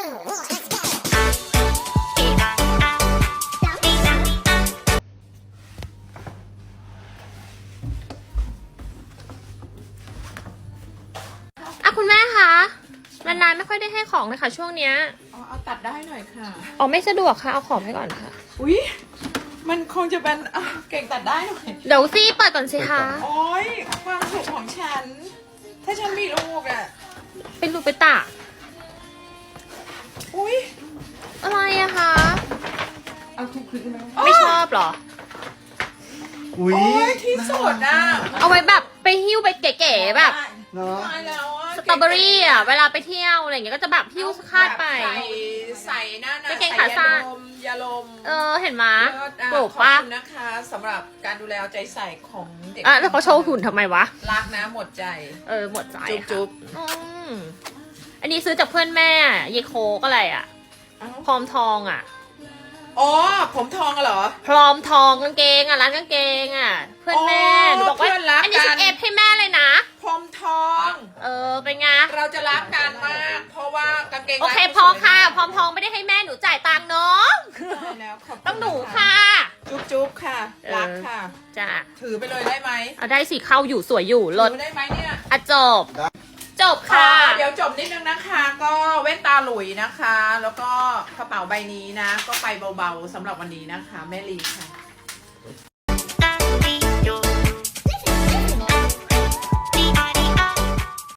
อะคุณแม่คะนานๆไม่ค่อยได้ให้ของเลยค่ะช่วงเนี้ยเอาเอาตัดได้หน่อยค่ะ อ๋อไม่สะดวกค่ะ เอาของให้ก่อนค่ะ อุ๊ย มันคงจะเป็นอะเก่งตัดได้หน่อย เดี๋ยวซี่เปิดก่อนสิคะโอ๊ย ความสุขของฉัน ถ้าฉันมีลูกอะ เป็นลูกไปตา เอาทุกคลิปไหมไม่ชอบเหรอ อุ้ยโอ๊ยที่สุดอะเอาไว้แบบไปหิ้วไปเก๋ๆแบบเนาะตายแล้วอะสตรอเบอรี่อะเวลาไปเที่ยวอะไรอย่างเงี้ยก็จะแบบหิ้วคาดไป ใส่ใส่หน้าหกางเกงขาสั้นใส่ยาลมยาลมเออเห็นไหมเลิศอะปลูกขอบปะคุณนะคะสำหรับการดูแลเอาใจใส่ของเด็กอะแล้วเขาโชว์หุ่นทำไมวะ รักนะหมดใจ เออหมดใจจุ๊บค่ะจุ๊บอืมอันนี้ซื้อจากเพื่อนแม่เยโคก็อะไรอะ เอ้า พร้อมทองอะ อ๋อ ผมทองเหรอ พร้อมทองกางเกงอะร้านกางเกงอะ เพื่อนแม่อ๋อหนูบอกว่า เพื่อนรักอันนี้ฉักันนเอฟให้แม่เลยนะ ผมทอง เออเป็นไง เราจะรักกันมาก เพราะว่ากางเกงโอเคร้านพอค่ะสวยมากพร้อมทองไม่ได้ให้แม่หนูจ่ายตังค์น้องได้แล้วขอบคุณต้องหนูนค่ะ จุ๊บจุ๊บค่ะเออรักค่ะ จ้ะถือไปเลยได้ไหมเอาได้สิเข้าอยู่สวยอยู่ลดถือได้ไหมเนี่ย อะจบ จบค่ะอ่าเดี๋ยวจบนิดนึงนะคะ ก็แว่นตา หลุยนะคะ แล้วก็กระเป๋าใบนี้นะ ก็ไปเบาๆสำหรับวันนี้นะคะ แม่ลีค่ะ